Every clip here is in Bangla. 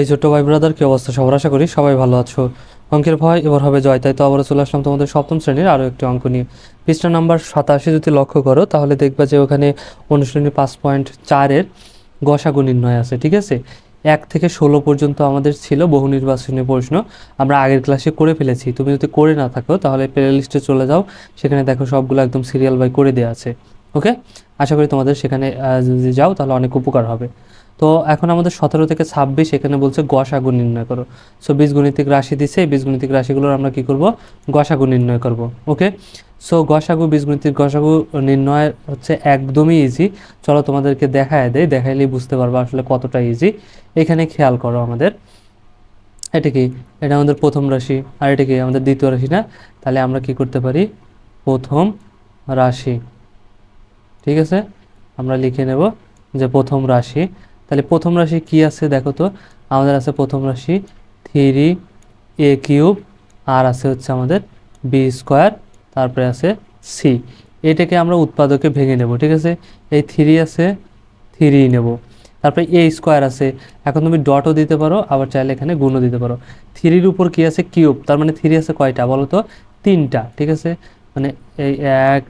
এই ছোট্ট ভাই ব্রাদার কি অবস্থা? সবার আশা করি সবাই ভালো আছো। অঙ্কের ভয়, এবার হবে জয়। তাই তো আবারও চলে আসলাম তোমাদের সপ্তম শ্রেণির আরও একটি অঙ্ক নিয়ে। পৃষ্ঠা নাম্বার সাতাশি যদি লক্ষ্য করো, তাহলে দেখবা যে ওখানে অনুশীলনী পাঁচ পয়েন্ট চারের গসাগু নির্ণয় আছে, ঠিক আছে? এক থেকে ষোলো পর্যন্ত আমাদের ছিল বহু নির্বাচনী প্রশ্ন। আমরা আগের ক্লাসে করে ফেলেছি। তুমি যদি করে না থাকো, তাহলে প্লে লিস্টে চলে যাও। সেখানে দেখো সবগুলো একদম সিরিয়াল বাই করে দেওয়া আছে। ওকে আশা করি তোমাদের সেখানে যদি যাও, তাহলে অনেক উপকার হবে। তো এখন আমাদের সতেরো থেকে ছাব্বিশ, এখানে বলছে গসাগু নির্ণয় করো। সো বীজগণিতিক রাশি দিছে, এই বীজগণিতিক রাশিগুলোর আমরা কি করব? গসাগু নির্ণয় করব ওকে সো গসাগু বীজগণিতিক গসাগু নির্ণয় হচ্ছে একদমই ইজি চলো তোমাদেরকে দেখায় দেয় দেখাইলেই বুঝতে পারব আসলে কতটা ইজি এখানে খেয়াল করো আমাদের, এটা কি? এটা আমাদের প্রথম রাশি, আর এটা কি আমাদের দ্বিতীয় রাশি না? তাহলে আমরা কি করতে পারি? প্রথম রাশি, ঠিক আছে? আমরা লিখে নেব যে প্রথম রাশি তাহলে প্রথম রাশি কি আছে দেখো তো? আমাদের আছে প্রথম রাশি থ্রি, এ কিউব, আর আছে হচ্ছে আমাদের বি স্কোয়ার, তারপরে আছে সি। এটাকে আমরা উৎপাদকে ভেঙে নেব, ঠিক আছে? এই থ্রি আছে, থ্রি নেব। তারপরে এ স্কোয়ার আছে, এখন তুমি ডটও দিতে পারো, আবার চাইলে এখানে গুণও দিতে পারো। থ্রির উপর কি আছে? কিউব, তার মানে থ্রি আছে কয়টা? বলো তো? তিনটা, ঠিক আছে? মানে এই এক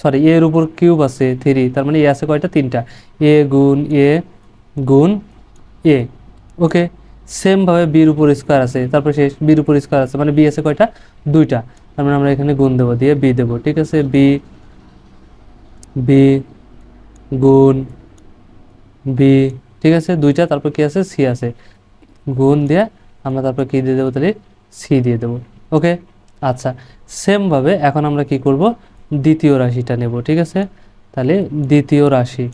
সরি এর উপর কিউব আছে থ্রি, তার মানে এ আছে কয়টা? তিনটা। এ গুণ এ গুণ এ। ওকে, সেমভাবে বির উপর স্কোয়ার আছে, তারপরে শেষ, বির উপর স্কোয়ার আছে মানে বি আছে কয়টা? দুইটা। তার মানে আমরা এখানে গুণ দেবো দিয়ে বি দেবো, ঠিক আছে? বি বি গুণ বি, ঠিক আছে? দুইটা, তারপর কি আছে? সি আছে। গুণ দিয়ে আমরা তারপর কি দিয়ে দেবো তাহলে? সি দিয়ে দেবো। ওকে? আচ্ছা সেমভাবে এখন আমরা কি করব? দ্বিতীয় রাশিটা নেব, ঠিক আছে? তাহলে দ্বিতীয় রাশি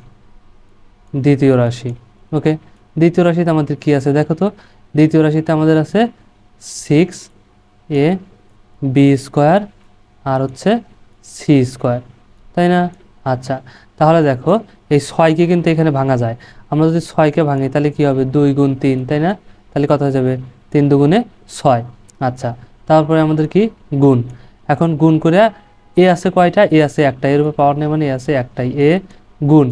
দ্বিতীয় রাশি। ওকে দ্বিতীয় রাশিতে আমাদের কি আছে? দেখো তো, দ্বিতীয় রাশিতে আমাদের আছে সিক্স এ বি স্কোয়ার আর হচ্ছে সি স্কোয়ার তাই না? আচ্ছা তাহলে দেখো, এই ছয়কে কিন্তু এখানে ভাঙা যায়। আমরা যদি ছয়কে ভাঙি, তাহলে কি হবে? দুই গুণ তিন, তাই না? তাহলে কত হয়ে যাবে? তিন দুগুণে ছয়। আচ্ছা তারপরে আমাদের কি? গুণ। এখন গুণ করে এ আছে কয়টা? এ আছে একটা। এর উপর পাওয়ার নেই মানে এ আছে একটাই। এ গুণ।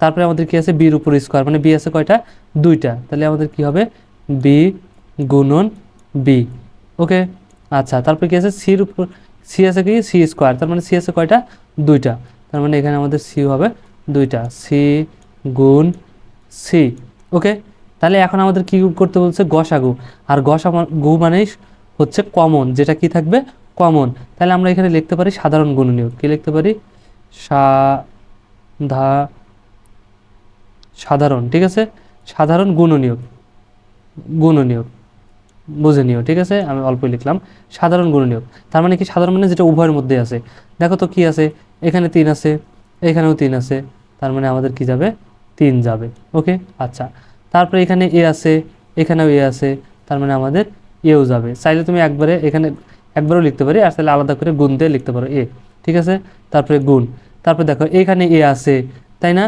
তারপরে আমাদের কি আছে? বির উপর স্কোয়ার মানে বি আছে কয়টা? দুইটা। তাহলে আমাদের কি হবে? বি গুণন বি ওকে আচ্ছা তারপরে কি আছে? সির উপর সি আছে কি? সি স্কোয়ার তার মানে সি আছে কয়টা? দুইটা। তার মানে এখানে আমাদের সি হবে দুইটা। সি গুণ সি ওকে তাহলে এখন আমাদের কি করতে বলছে? গসাগু। আর গসা গু মানেই হচ্ছে কমন, যেটা কি থাকবে? কমন। তাহলে আমরা এখানে লিখতে পারি সাধারণ গুণনীয়ক। কি লিখতে পারি? সাধা সাধারণ, ঠিক আছে? সাধারণ গুণনীয়ক গুণনীয়ক, বুঝে নিও, ঠিক আছে? আমি অল্প লিখলাম। সাধারণ গুণনীয়ক, তার মানে কি সাধারণ মানে যেটা উভয়ের মধ্যে আছে। দেখো তো কি আছে? এখানে তিন আছে, এখানেও তিন আছে, তার মানে আমাদের কি যাবে? তিন যাবে, ওকে? আচ্ছা তারপরে এখানে এ আছে, এখানেও এ আছে, তার মানে আমাদের এও যাবে। চাইলে তুমি একবারে এখানে একবারও লিখতে পারি, আর চাইলে আলাদা করে গুণ দিয়ে লিখতে পারো, এ, ঠিক আছে? তারপরে গুণ, তারপরে দেখো, এখানে এ আছে, তাই না?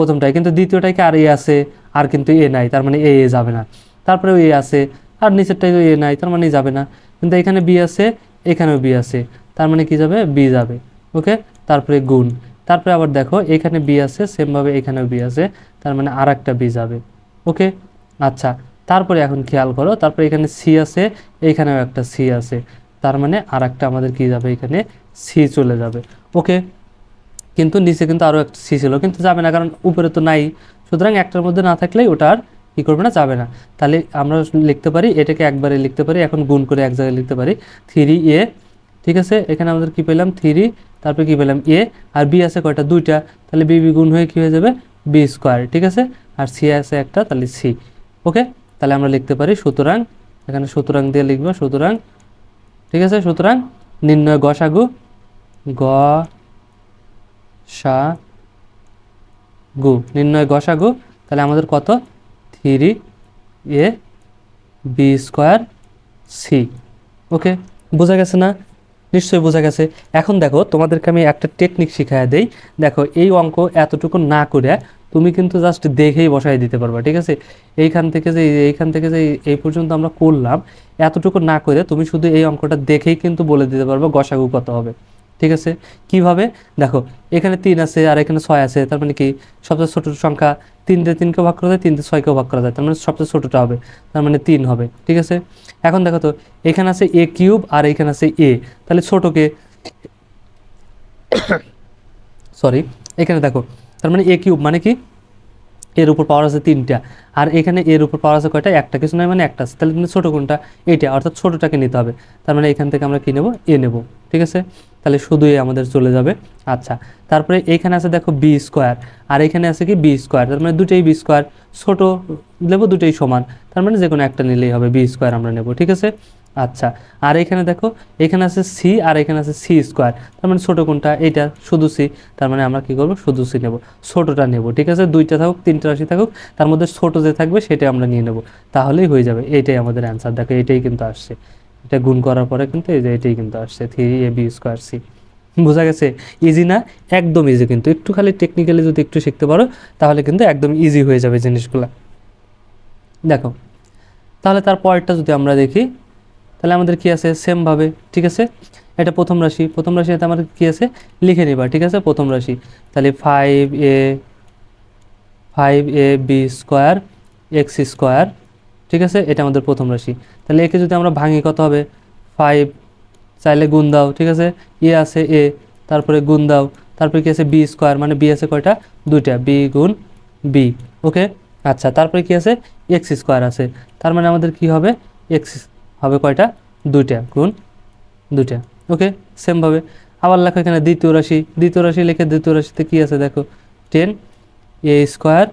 প্রথমটায় কিন্তু দ্বিতীয়টায় কি আর এ আছে, আর কিন্তু এ নাই, তার মানে এ এ যাবে না। তারপরেও এ আছে, আর নিচেরটাই এ নাই, তার মানে যাবে না। কিন্তু এখানে বি আছে, এখানেও বি আছে, তার মানে কি যাবে? বি যাবে, ওকে? তারপরে গুণ, তারপরে আবার দেখো, এখানে বি আছে, সেমভাবে এখানেও বি আছে, তার মানে আর একটা বি যাবে, ওকে? আচ্ছা তারপরে এখন খেয়াল করো, তারপরে এখানে সি আছে, এখানেও একটা সি আছে, তার মানে আর একটা আমাদের কি যাবে? এখানে সি চলে যাবে, ওকে? কিন্তু নিচে কিন্তু আরও একটা সি ছিল, কিন্তু যাবে না, কারণ উপরে তো নাই। সুতরাং একটার মধ্যে না থাকলেই ওটা আর কী করবে না, যাবে না। তাহলে আমরা লিখতে পারি, এটাকে একবারে লিখতে পারি, এখন গুণ করে এক জায়গায় লিখতে পারি। থ্রি এ, ঠিক আছে? এখানে আমাদের কি পেলাম? থ্রি, তারপরে কি পেলাম? এ, আর বি আছে কয়টা? দুইটা। তাহলে বি বি গুণ হয়ে কী হয়ে যাবে? বি স্কোয়ার, ঠিক আছে? আর সি আছে একটা, তাহলে সি। ওকে? তাহলে আমরা লিখতে পারি সুতরাং, এখানে সুতরাং দিয়ে লিখব সুতরাং, ঠিক আছে? সুতরাং নির্ণয় গসাগু গ সা গু। নির্ণয় গসা গসাগু তাহলে আমাদের কত? Three A B square C. Okay? বোঝা গেছে না? নিশ্চয়ই বোঝা গেছে। এখন দেখো, তোমাদেরকে আমি একটা টেকনিক শিখাই দেই। দেখো, এই অঙ্ক এতটুকু না করে তুমি কিন্তু জাস্ট দেখেই বসাই দিতে পারবা, ঠিক আছে? এইখান থেকে যে, এইখান থেকে যে, এই পর্যন্ত আমরা করলাম, এতটুকু না করে তুমি শুধু এই অঙ্কটা দেখেই কিন্তু বলে দিতে পারবে গসাগু কত হবে। ঠিক আছে? কীভাবে? দেখো, এখানে তিন আছে আর এখানে ছয় আছে, তার মানে কি? সবচেয়ে ছোট সংখ্যা তিনটে তিনকে ভাগ করা যায়, তিনটে ছয়কেও ভাগ করা যায়, তার মানে সবচেয়ে ছোটটা হবে, তার মানে তিন হবে, ঠিক আছে? এখন দেখো তো, এখানে আছে এ কিউব আর এখানে আছে এ, তাহলে ছোটকে সরি, এখানে দেখো, তার মানে এ কিউব মানে কি? এর উপর পাওয়ার আছে তিনটা। আর এখানে এর উপর পাওয়ার আছে কয়টা? একটা কিছু নয় মানে একটা আছে। তাহলে কিন্তু ছোটো কোনটা? এটা, অর্থাৎ ছোটোটাকে নিতে হবে। তার মানে এখান থেকে আমরা কী নেব? এ নেব। ঠিক আছে? তাহলে শুধু এ আমাদের চলে যাবে। আচ্ছা তারপরে এইখানে আছে দেখো বি স্কোয়ার আর এখানে আছে কি? বি স্কোয়ার তার মানে দুটোই বি স্কোয়ার ছোটো, নেব দুটোই সমান। তার মানে যে কোনো একটা নিলেই হবে। বি স্কোয়ার আমরা নেব। ঠিক আছে? আচ্ছা আর এখানে দেখো, এখানে আছে সি আর এখানে আছে সি স্কোয়ার তার মানে ছোটো কোনটা? এইটা শুধু সি তার মানে আমরা কি করব? শুধু সি নেব। ছোটোটা নেব, ঠিক আছে? দুইটা থাকুক, তিনটা রাশি থাকুক, তার মধ্যে ছোটো যে থাকবে সেটাই আমরা নিয়ে নেব। তাহলেই হয়ে যাবে। এইটাই আমাদের অ্যান্সার দেখো, এটাই কিন্তু আসছে। এটা গুণ করার পরে কিন্তু এই যে এটাই কিন্তু আসছে। Three A B square C বোঝা গেছে? ইজি না? একদম ইজি কিন্তু। একটু খালি টেকনিক্যালি যদি একটু শিখতে পারো, তাহলে কিন্তু একদম ইজি হয়ে যাবে জিনিসগুলো। দেখো, তাহলে তার পরেরটা যদি আমরা দেখি তাহলে আমাদের কি আছে? সেমভাবে ঠিক আছে? এটা প্রথম রাশি প্রথম রাশি এটা আমাদের কি আছে? লিখে নিবা, ঠিক আছে? প্রথম রাশি। তাহলে five A five A B square X square ঠিক আছে? এটা আমাদের প্রথম রাশি। তাহলে একে যদি আমরা ভাঙি, কত হবে? ফাইভ চাইলে গুণ দাও, ঠিক আছে? এ আছে এ তারপরে গুণ দাও। তারপরে কি আছে? বি স্কোয়ার মানে বি আছে কয়টা? দুইটা বি গুণ বি ওকে আচ্ছা তারপরে কি আছে? এক্স স্কোয়ার আছে। তার মানে আমাদের কি হবে? এক্স হবে কয়টা? দুইটা গুণ দুইটা। ওকে, সেমভাবে। আবার লেখো এখানে দ্বিতীয় রাশি। দ্বিতীয় রাশি লিখে দ্বিতীয় রাশিতে কি আছে দেখো? টেন এ স্কোয়ার,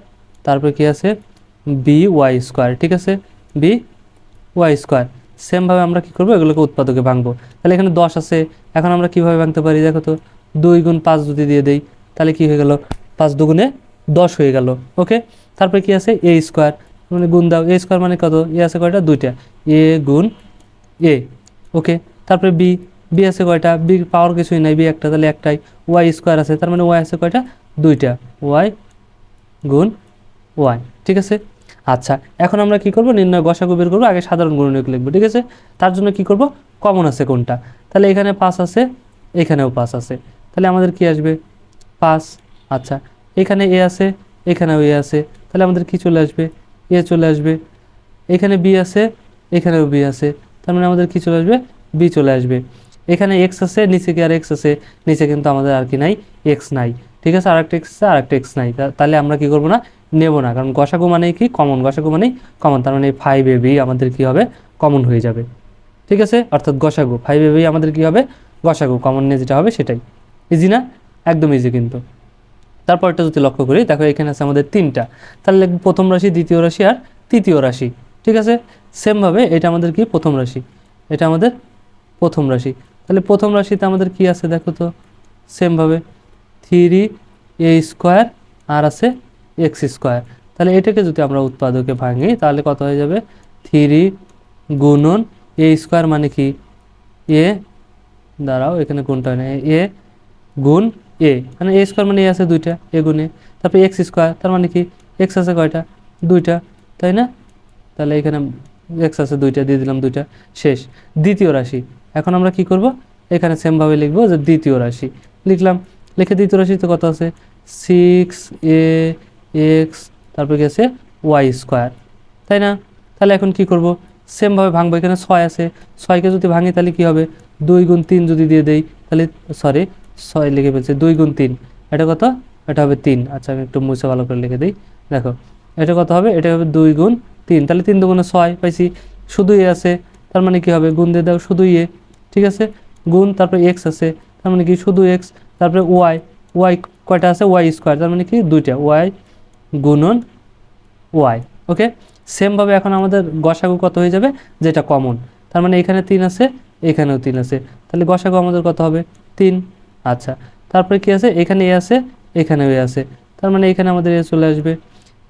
তারপরে কি আছে? বি ওয়াই স্কোয়ার, ঠিক আছে? B Y square. সেমভাবে আমরা কি করব? এগুলোকে উৎপাদকে ভাঙবো। তাহলে এখানে দশ আছে। এখন আমরা কীভাবে ভাঙতে পারি দেখো তো? দুই গুণ পাঁচ যদি দিয়ে দেই, তাহলে কি হয়ে গেল? পাঁচ দুগুণে দশ হয়ে গেল। ওকে, তারপরে কি আছে? A square. মানে গুণ দাও এ স্কোয়ার মানে কত? এ আছে কয়টা? দুইটা। এ গুণ এ ওকে তারপরে বি বি আছে কয়টা? বি পাওয়ার কিছুই নাই বি একটা, তাহলে একটাই। ওয়াই স্কোয়ার আছে, তার মানে ওয়াই আছে কয়টা? দুইটা। ওয়াই গুণ ওয়াই ঠিক আছে? আচ্ছা এখন আমরা কি করব? নির্ণয়, গসাগু বের করব, আগে সাধারণ গুণনীয়ক লিখব, ঠিক আছে? তার জন্য কি করব? কমন আছে কোনটা? তাহলে এখানে পাঁচ আছে, এখানেও পাঁচ আছে। তাহলে আমাদের কি আসবে? পাঁচ আচ্ছা। এখানে এ আছে, এখানেও এ আছে। তাহলে আমাদের কি চলে আসবে? এ চলে আসবে। এখানে বি আছে, এখানেও বি আছে। তার মানে আমাদের কি চলে আসবে? বি চলে আসবে। এখানে এক্স আছে, নিচে কি আর এক্স আছে? নিচে কিন্তু আমাদের আর কি নাই এক্স নাই। ঠিক আছে? আরেকটা এক্স আছে, আরেকটা এক্স নাই। তাহলে আমরা কি করব না? নেব না। কারণ গসাগু মানেই কি? কমন গসাগু মানেই কমন তার মানে ফাইভ এ বি আমাদের কি হবে? কমন হয়ে যাবে। ঠিক আছে? অর্থাৎ গসাগু। ফাইভ এ বি আমাদের কি হবে? গসাগু। কমন নিয়ে যেটা হবে সেটাই। ইজি না? একদম ইজি কিন্তু। তারপরটা যদি লক্ষ্য করি, দেখো এখানে আছে আমাদের তিনটা। তাহলে প্রথম রাশি, দ্বিতীয় রাশি আর তৃতীয় রাশি। ঠিক আছে? সেমভাবে এটা আমাদের কি? প্রথম রাশি। এটা আমাদের প্রথম রাশি। তাহলে প্রথম রাশিতে আমাদের কি আছে দেখো তো? সেমভাবে থ্রি এ স্কোয়ার আর আছে এক্স স্কোয়ার তাহলে এটাকে যদি আমরা উৎপাদকে ভাঙি, তাহলে কত হয়ে যাবে? থ্রি গুণন এ স্কোয়ার মানে কি? এ দাঁড়াও, এখানে কোনটা হয় না? এ গুণ এ মানে এ স্কোয়ার মানে এ আছে দুইটা, এ গুণে। তারপরে এক্স স্কোয়ার তার মানে কি? এক্স আছে কয়টা? দুইটা, তাই না? তাহলে এখানে এক্স আছে দুইটা, দিয়ে দিলাম দুইটা, শেষ। দ্বিতীয় রাশি, এখন আমরা কি করব? এখানে সেমভাবে লিখব যে দ্বিতীয় রাশি। লিখলাম, লিখে দ্বিতীয় রাশিতে কত আছে? সিক্স এ এক্স তারপরে আছে? ওয়াই স্কোয়ার তাই না? তাহলে এখন কি করব? সেমভাবে ভাঙবো, এখানে ছয় আছে। ছয়কে যদি ভাঙি তাহলে কি হবে? দুই গুণ তিন যদি দিয়ে দেই, তাহলে সরি ছয় লিখে ফেলছে, দুই গুণ তিন। এটা কত? এটা হবে তিন। আচ্ছা আমি একটু মুছে ভালো করে লিখে দিই। দেখো, এটা কত হবে? এটা হবে দুই গুণ তিন। তাহলে তিন দুগুণে ছয় পাইছি। শুধু এ আছে, তার মানে কি হবে? গুণ দিয়ে দাও শুধু এ। ঠিক আছে? গুণ, তারপরে এক্স আছে। তার মানে কি? শুধু এক্স, তারপরে ওয়াই। ওয়াই কয়টা আছে? Y square. তার মানে কি? দুইটা। ওয়াই গুণন ওয়াই। ওকে? সেমভাবে এখন আমাদের গসাগু কত হয়ে যাবে? যেটা কমন। তার মানে এখানে তিন আছে, এখানেও তিন আছে। তাহলে গসাগু আমাদের কত হবে? তিন। আচ্ছা তারপরে কি আছে? এখানে এ আছে এখানে এ আছে। তার মানে এখানে আমাদের এ চলে আসবে।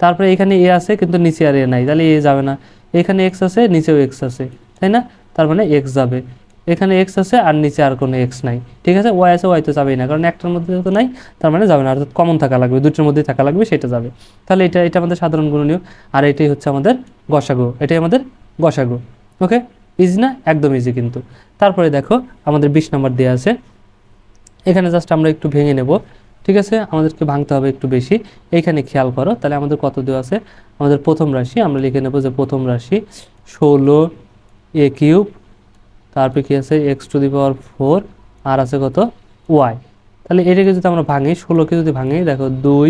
তারপরে এখানে এ আছে, কিন্তু নিচে আর এ নাই। তাহলে এ যাবে না। এখানে এক্স আছে, নিচেও এক্স আছে, তাই না? তার মানে এক্স যাবে। এখানে এক্স আছে আর নিচে আর কোনো এক্স নাই। ঠিক আছে? ওয়াই আছে ওয়াই তো যাবেই না। কারণ একটার মধ্যে তো নাই, তার মানে যাবে না। অর্থাৎ কমন থাকা লাগবে, দুটোর মধ্যেই থাকা লাগবে, সেটা যাবে। তাহলে এটা এটা আমাদের সাধারণ গুণনীয়। আর এটাই হচ্ছে আমাদের গসাগু। এটাই আমাদের গসাগু। ওকে ইজি না? একদম ইজি কিন্তু। তারপরে দেখো, আমাদের বিশ নম্বর দেওয়া আছে। এখানে জাস্ট আমরা একটু ভেঙে নেব, ঠিক আছে? আমাদেরকে ভাঙতে হবে একটু বেশি। এইখানে খেয়াল করো, তাহলে আমাদের কত দেওয়া আছে? আমাদের প্রথম রাশি, আমরা লিখে নেব যে প্রথম রাশি ষোলো এ কিউব, তারপরে কি আছে? X to the power four, আর আছে কত? ওয়াই। তাহলে এটাকে যদি আমরা ভাঙি, ষোলোকে যদি ভাঙি, দেখো দুই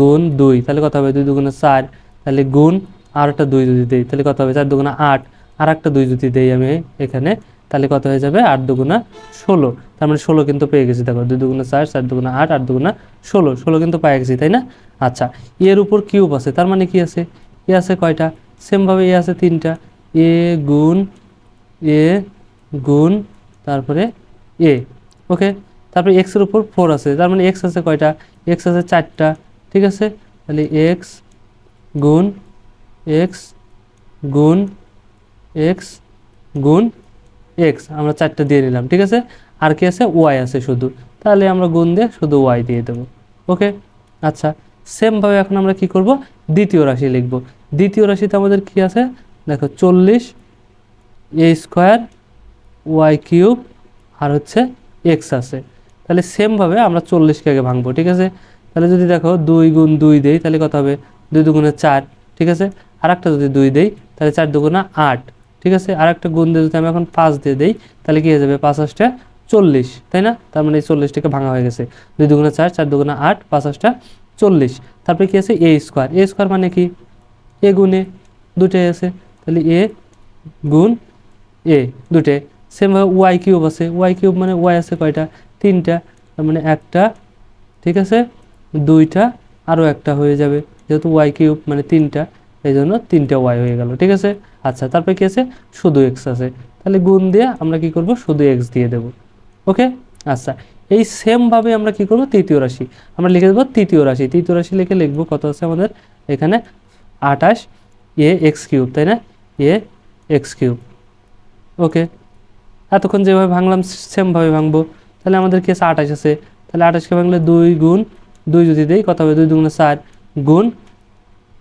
গুণ দুই, তাহলে কত হবে? দুই দুগুণে চার। তাহলে গুণ আর একটা দুই যদি দেই, তাহলে কত হবে? চার দুগুণা আট আর একটা দুই যদি দেই আমি এখানে তাহলে কত হয়ে যাবে? আট দুগুণা ষোলো। তার মানে ষোলো কিন্তু পেয়ে গেছি, দেখো, দুই দুগুণা চার চার দুগুণা আট আট দুগুণা ষোলো। ষোলো কিন্তু পেয়ে গেছি, তাই না? আচ্ছা এর উপর কিউব আছে, তার মানে কি আছে? এ আছে কয়টা? সেমভাবে এ আছে তিনটা। এ গুণ এ গুণ, তারপরে এ। ওকে? তারপরে এক্সের উপর ফোর আছে, তার মানে এক্স আছে কয়টা? এক্স আছে চারটা, ঠিক আছে? তাহলে এক্স গুণ এক্স গুণ এক্স গুণ এক্স আমরা চারটা দিয়ে নিলাম, ঠিক আছে? আর কি আছে? ওয়াই আছে শুধু। তাহলে আমরা গুণ দিয়ে শুধু ওয়াই দিয়ে দেবো। ওকে? আচ্ছা সেমভাবে এখন আমরা কি করব? দ্বিতীয় রাশি লিখব। দ্বিতীয় রাশিতে আমাদের কি আছে? দেখো, চল্লিশ এ স্কোয়ার ওয়াই কিউব আর হচ্ছে এক্স আছে। তাহলে সেমভাবে আমরা চল্লিশকে আগে ভাঙবো, ঠিক আছে? তাহলে যদি দেখো, দুই গুণ দুই দেই, তাহলে কত হবে? দুই দুগুণে চার, ঠিক আছে? আর একটা যদি দুই দেই, তাহলে চার দুগুণা আট। ঠিক আছে? আর একটা গুণ দিয়ে যদি আমি এখন পাঁচ দিয়ে দিই, তাহলে কী হয়ে যাবে? পাঁচ আটটা চল্লিশ, তাই না? তার মানে এই চল্লিশটাকে ভাঙা হয়ে গেছে। দুই দুগুণে চার চার দুগুণে আট পাঁচ আটটা চল্লিশ। তারপরে কি আছে? এ স্কোয়ার এ স্কোয়ার মানে কি? এ গুণে দুটাই আছে। তাহলে এ গুণ এ দুটে সেমভাবে ওয়াই কিউব আছে। ওয়াই কিউব মানে ওয়াই আছে কয়টা? তিনটা। তার মানে একটা, ঠিক আছে? দুইটা, আরও একটা হয়ে যাবে। যেহেতু ওয়াই কিউব মানে তিনটা এই জন্য তিনটা ওয়াই হয়ে গেল। ঠিক আছে? আচ্ছা তারপরে কি আছে? শুধু এক্স আছে। তাহলে গুণ দিয়ে আমরা কি করব? শুধু এক্স দিয়ে দেব। ওকে? আচ্ছা এই সেমভাবে আমরা কি করব? তৃতীয় রাশি। আমরা লিখে দেবো তৃতীয় রাশি। তৃতীয় রাশি লিখে লিখব কত আছে আমাদের? এখানে আঠাশ এ এক্স কিউব, তাই না? A X cube. ওকে? এতক্ষণ যেভাবে ভাঙলাম সেমভাবে ভাঙবো। তাহলে আমাদের কি আছে? আঠাশ আছে। তাহলে আঠাশকে ভাঙলে দুই গুণ, দুই যদি দেই, কত হবে? দুই দুগুণে চার গুণ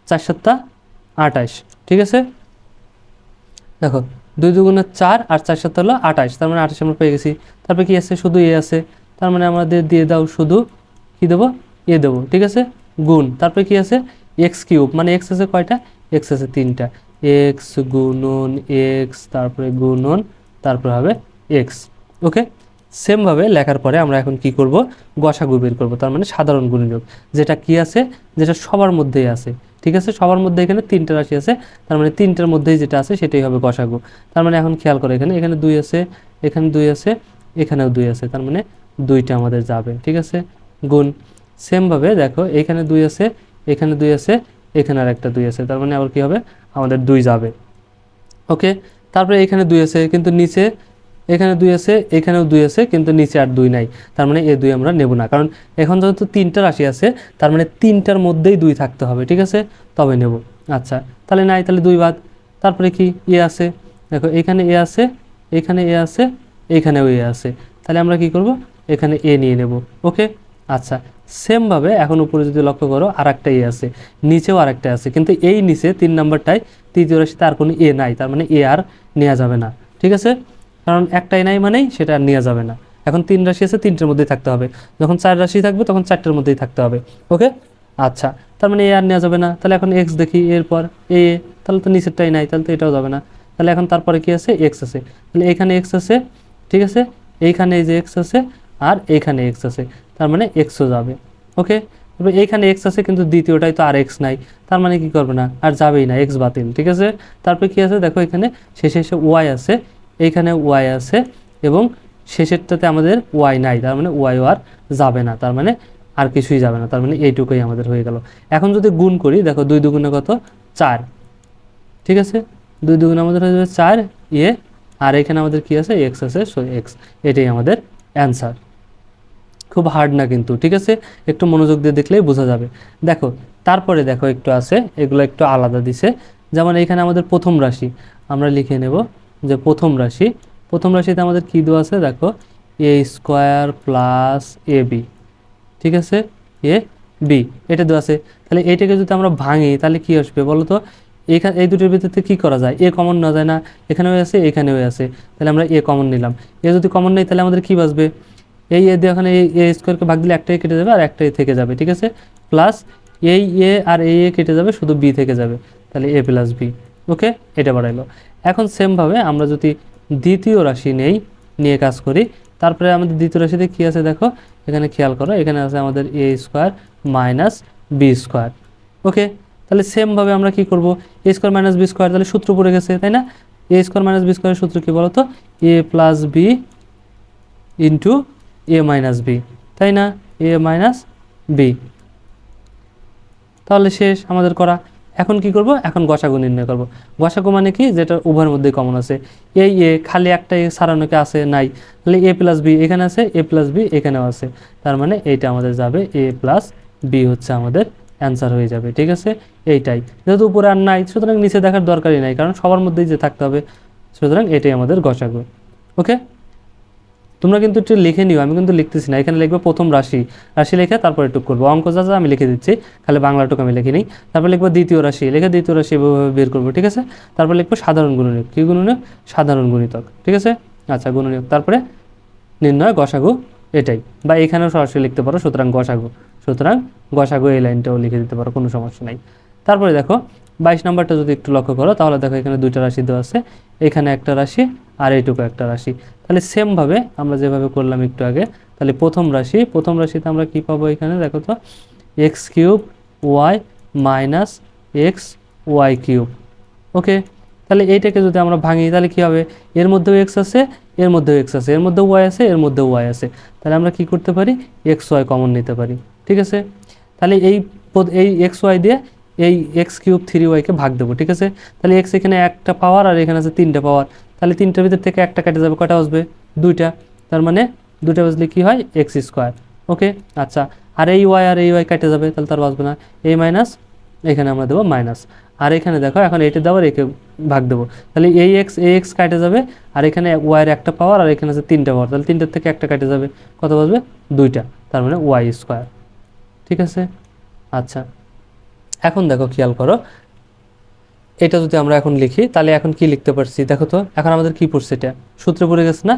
চার সাতটা আঠাশ। ঠিক আছে? দেখো, দুই দুগুণে চার আর চার সাত হলো আঠাশ, তার মানে আঠাশ আমরা পেয়ে গেছি। তারপরে কি আছে? শুধু এ আছে। তার মানে আমাদের দিয়ে দাও শুধু কি দেবো? এ দেবো, ঠিক আছে? গুণ। তারপরে কি আছে? এক্স কিউব মানে এক্স আছে কয়টা? এক্স আছে তিনটা। এক্স গুণন এক্স, তারপরে গুণন, তারপরে হবে এক্স। ওকে? সেমভাবে লেখার পরে আমরা এখন কি করব? গসাগু বের করব, তার মানে সাধারণ গুণনীয়ক যেটা কি আছে? যেটা সবার মধ্যেই আছে। ঠিক আছে? সবার মধ্যে এখানে তিনটা রাশি আছে। তার মানে তিনটার মধ্যেই যেটা আছে সেটাই হবে গসাগু তার মানে এখন খেয়াল করে এখানে এখানে দুই আছে, এখানে দুই আছে, এখানেও দুই আছে। তার মানে দুইটা আমাদের যাবে, ঠিক আছে? গুণ। সেমভাবে দেখো, এখানে দুই আছে, এখানে দুই আছে, এখানে আর একটা দুই আছে। তার মানে আবার কি হবে? আমাদের দুই যাবে। ওকে তারপরে এখানে দুই আছে, কিন্তু নিচে এখানে দুই আছে, এখানেও দুই আছে, কিন্তু নিচে আর দুই নাই। তার মানে এ দুই আমরা নেব না। কারণ এখন যেহেতু তিনটা রাশি আছে, তার মানে তিনটার মধ্যেই দুই থাকতে হবে, ঠিক আছে? তবে নেব। আচ্ছা তাহলে নাই, তাহলে দুই বাদ। তারপরে কি? এ আছে। দেখো, এখানে এ আছে, এখানে এ আছে, এখানেও এ আছে। তাহলে আমরা কি করব? এখানে এ নিয়ে নেব। ওকে? আচ্ছা সেমভাবে এখন উপরে যদি লক্ষ্য করো আর একটা এ আছে। নিচেও আর একটা আছে, কিন্তু এই নিচে তিন নম্বরটায় তৃতীয় রাশিতে আর কোনো এ নাই। তার মানে এ আর নেওয়া যাবে না। ঠিক আছে? কারণ একটাই নাই মানেই সেটা আর নেওয়া যাবে না। এখন তিন রাশি আছে, তিনটের মধ্যেই থাকতে হবে। যখন চার রাশি থাকবে, তখন চারটের মধ্যেই থাকতে হবে। ওকে? আচ্ছা। তার মানে এ আর নেওয়া যাবে না। তাহলে এখন এক্স দেখি, এরপর এ তাহলে তো নিচেরটাই নাই, তাহলে তো এটাও যাবে না। তাহলে এখন তারপরে কি আছে? এক্স আছে। তাহলে এখানে এক্স আছে, ঠিক আছে? এইখানে এই যে এক্স আছে, আর এইখানে এক্স আছে। তার মানে এক্সও যাবে। ওকে? এবার এইখানে এক্স আছে, কিন্তু দ্বিতীয়টাই তো আর এক্স নাই। তার মানে কি করবে না? আর যাবেই না এক্স বাতিল, ঠিক আছে? তারপরে কি আছে? দেখো এখানে শেষে এসে ওয়াই আছে। এইখানে ওয়াই আছে এবং শেষেরটাতে আমাদের ওয়াই নাই, তার মানে ওয়াইও আর যাবে না, তার মানে আর কিছুই যাবে না, তার মানে এইটুকুই আমাদের হয়ে গেল। এখন যদি গুণ করি, দেখো দুই দুগুণে কত? চার। ঠিক আছে? দুই দুগুণে আমাদের হয়ে যাবে চার ইয়ে আর এখানে আমাদের কি আছে? এক্স আছে সো এক্স এটাই আমাদের অ্যান্সার খুব হার্ড না কিন্তু, ঠিক আছে? একটু মনোযোগ দিয়ে দেখলেই বোঝা যাবে। দেখো, তারপরে দেখো একটু আছে, এগুলো একটু আলাদা দিছে। যেমন এখানে আমাদের প্রথম রাশি, আমরা লিখে নেব যে প্রথম রাশি, প্রথম রাশিতে আমাদের কী দেওয়া আছে? দেখো A square plus A B ঠিক আছে? এ বি এটা দেওয়া আছে। তাহলে এইটাকে যদি আমরা ভাঙি, তাহলে কি আসবে বলো তো? এখানে এই দুটোর ভিতরে কি করা যায়? এ কমন না যায় না। এখানে এখানেও আছে এখানেও আছে। তাহলে আমরা এ কমন নিলাম। এ যদি কমন নেই, তাহলে আমাদের কি বাঁচবে? এই এ দিয়ে ওখানে এই এ স্কোয়ারকে ভাগ দিলে একটাই কেটে যাবে আর একটাই থেকে যাবে, ঠিক আছে? প্লাস এই এ আর এই এ কেটে যাবে, শুধু বি থেকে যাবে। তাহলে এ প্লাস বি ওকে? এটা বাড়াইলো। এখন সেমভাবে আমরা যদি দ্বিতীয় রাশি নেই, নিয়ে কাজ করি, তারপরে আমাদের দ্বিতীয় রাশিতে কী আছে দেখো? এখানে খেয়াল করো, এখানে আছে আমাদের A square minus B square okay? তাহলে সেমভাবে আমরা কি করব? A square minus B square তাহলে সূত্র পড়ে গেছে, তাই না? এ স্কোয়ার মাইনাস বি স্কোয়ারের সূত্র কী বলতো? A plus B into A minus B তাই না? এ মাইনাস বি তাহলে শেষ আমাদের করা। এখন কি করব? এখন গসাগু নির্ণয় করব। গসাগু মানে কি? যেটা উভয়ের মধ্যে কমন আছে। এই এ খালি একটা সারানোকে আছে, নাই। তাহলে এ প্লাস বি এখানে আছে এ প্লাস বি এখানেও আছে। তার মানে এইটা আমাদের যাবে এ প্লাস বি হচ্ছে আমাদের অ্যান্সার হয়ে যাবে, ঠিক আছে? এইটাই। যেহেতু উপরে আর নাই, সুতরাং নিচে দেখার দরকারই নাই, কারণ সবার মধ্যেই যে থাকতে হবে, সুতরাং এটাই আমাদের গসাগু। ওকে তোমরা কিন্তু একটু লিখে নিও, আমি কিন্তু লিখতেছি না। এখানে লিখবে প্রথম রাশি রাশি লিখে তারপরে টুক করব। অঙ্ক যা যা আমি লিখে দিচ্ছি, খালি বাংলাটুকু আমি লিখে নিই। তারপর লিখব দ্বিতীয় রাশি, লিখে দ্বিতীয় রাশি এভাবে বের করব, ঠিক আছে? তারপর লিখব সাধারণ গুণনীয়ক। কী গুণনীয়ক? সাধারণ গুণিতক, ঠিক আছে? আচ্ছা গুণনীয়ক। তারপরে নির্ণয় গসাগু এটাই। বা এখানেও সরাসরি লিখতে পারো, সুতরাং গসাগু। সুতরাং গসাগু এই লাইনটাও লিখে দিতে পারো, কোনো সমস্যা নাই। তারপরে দেখো, বাইশ নাম্বারটা যদি একটু লক্ষ্য করো, তাহলে দেখো এখানে দুইটা রাশি দেওয়া আছে। এখানে একটা রাশি আর এইটুকু একটা রাশি। তাহলে সেমভাবে আমরা যেভাবে করলাম একটু আগে, তাহলে প্রথম রাশি, প্রথম রাশিতে আমরা কি পাবো এখানে? দেখো তো X cube Y minus X Y cube okay তাহলে এইটাকে যদি আমরা ভাঙি, তাহলে কী হবে? এর মধ্যেও এক্স আছে, এর মধ্যেও এক্স আছে, এর মধ্যেও ওয়াই আছে, এর মধ্যেও ওয়াই আছে। তাহলে আমরা কি করতে পারি? এক্স ওয়াই কমন নিতে পারি, ঠিক আছে? তাহলে এই এই এক্স ওয়াই দিয়ে এই এক্স কিউব থ্রি ওয়াইকে ভাগ দেবো, ঠিক আছে? তাহলে এক্স এখানে একটা পাওয়ার আর এখানে আছে তিনটা পাওয়ার তাহলে তিনটার ভিতর থেকে একটা কেটে যাবে কটা আসবে দুইটা। তার মানে দুইটা বাজলে কি হয়? X square. ওকে? আচ্ছা। আর এই ওয়াই আর এই ওয়াই কেটে যাবে, তাহলে তার বাঁচবে না। এই মাইনাস, এখানে আমরা দেবো মাইনাস। আর এখানে দেখো, এখন এটা দেওয়ার একে ভাগ দেবো। তাহলে এই এক্স এই এক্স কাটে যাবে, আর এখানে ওয়াইয়ের একটা পাওয়ার আর এখানে আছে তিনটা পাওয়ার তাহলে তিনটার থেকে একটা কেটে যাবে, কত বাজবে দুইটা। তার মানে ওয়াই স্কোয়ার। ঠিক আছে? আচ্ছা। এখন দেখো খেয়াল করো এটা যদি আমরা এখন লিখি, তাহলে এখন কি লিখতে পারছি? দেখো তো, এখন আমাদের কি পড়ছে এটা? সূত্রে পড়ে গেছে না?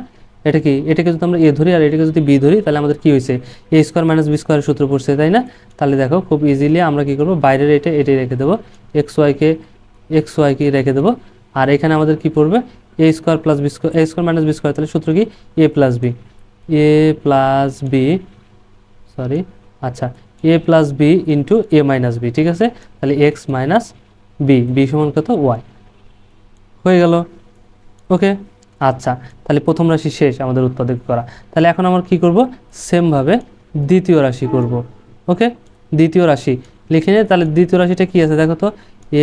এটা কি? এটাকে যদি আমরা এ ধরি আর এটাকে যদি বি ধরি, তাহলে আমাদের কি হয়েছে? এ স্কোয়ার মাইনাস বি স্কোয়ারের সূত্র পড়ছে, তাই না? তাহলে দেখো, খুব ইজিলি আমরা কি করব? বাইরের এটা, এটাই রেখে দেবো। এক্স ওয়াইকে এক্স ওয়াইকে রেখে দেবো। আর এখানে আমাদের কি পড়বে? A square plus B square A square minus B square তাহলে সূত্র কি? A plus B A plus B sorry আচ্ছা A plus B into A minus B ঠিক আছে? তাহলে এক্স মাইনাস বি বি সমান কত? ওয়াই হয়ে গেল। ওকে? আচ্ছা তাহলে প্রথম রাশি শেষ আমাদের উৎপাদক করা। তাহলে এখন আমরা কি করব? সেমভাবে দ্বিতীয় রাশি করব। ওকে? দ্বিতীয় রাশি। লিখে নিয়ে, তাহলে দ্বিতীয় রাশিটা কি আছে? দেখো তো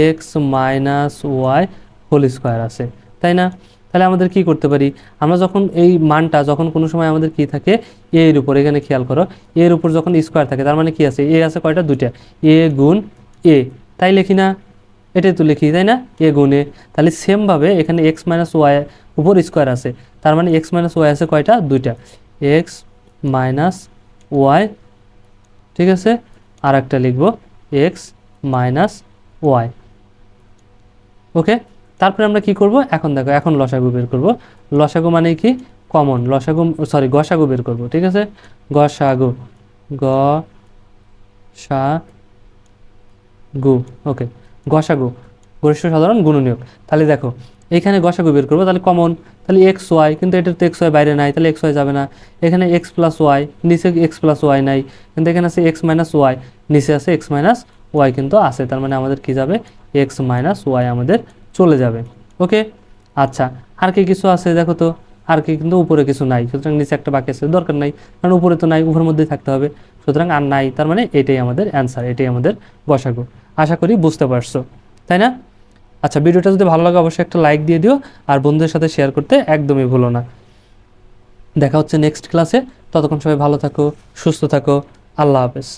X minus Y whole square আছে। তাই না? তাহলে আমাদের কি করতে পারি? আমরা যখন এই মানটা, যখন কোনো সময় আমাদের কি থাকে? এ এর উপর, এখানে খেয়াল করো। এর উপর যখন স্কোয়ার থাকে, তার মানে কি আছে? এ আছে কয়টা? দুইটা। এ গুণ এ তাই লিখি না? এটাই তো লিখি, তাই না? এ গুণ। তাহলে সেমভাবে এখানে এক্স মাইনাস ওয়াই উপর স্কোয়ার আছে। তার মানে এক্স মাইনাস ওয়াই আছে কয়টা? দুইটা। এক্স মাইনাস ওয়াই ঠিক আছে? আর একটা লিখব। X minus Y okay? তারপরে আমরা কি করব? এখন দেখো, এখন লসাগু বের করব। লসাগু মানে কি? কমন। লসাগু সরি গসাগু বের করব, ঠিক আছে? গসাগু। গ সা গু ওকে। গসাগু গরিষ্ঠ সাধারণ গুণনীয়ক। তাহলে দেখো, এখানে গসাগু বের করব, তাহলে কমন তাহলে এক্স ওয়াই কিন্তু এটা তো এক্স ওয়াই বাইরে নাই, তাহলে এক্স ওয়াই যাবে না। এখানে এক্স প্লাস ওয়াই নিচে এক্স প্লাস ওয়াই নাই, কিন্তু এখানে আছে এক্স মাইনাস ওয়াই নিচে আছে এক্স মাইনাস ওয়াই কিন্তু আছে, তার মানে আমাদের কি যাবে? এক্স মাইনাস ওয়াই আমাদের চলে যাবে ওকে আচ্ছা আর কি কিছু আছে দেখো তো? আর কি কিন্তু উপরে কিছু নাই, সুতরাং নিচে একটা বাকি আছে, দরকার নাই, কারণ উপরে তো নাই, উপরের মধ্যেই থাকতে হবে, সুতরাং আর নাই, তার মানে এটাই আমাদের অ্যান্সার এটাই আমাদের বসাগো আশা করি বুঝতে পারছ, তাই না? আচ্ছা ভিডিওটা যদি ভালো লাগে অবশ্যই একটা লাইক দিয়ে দিও, আর বন্ধুদের সাথে শেয়ার করতে একদমই ভুলো না। দেখা হচ্ছে নেক্সট ক্লাসে ততক্ষণ সবাই ভালো থাকো, সুস্থ থাকো। আল্লাহ হাফেজ।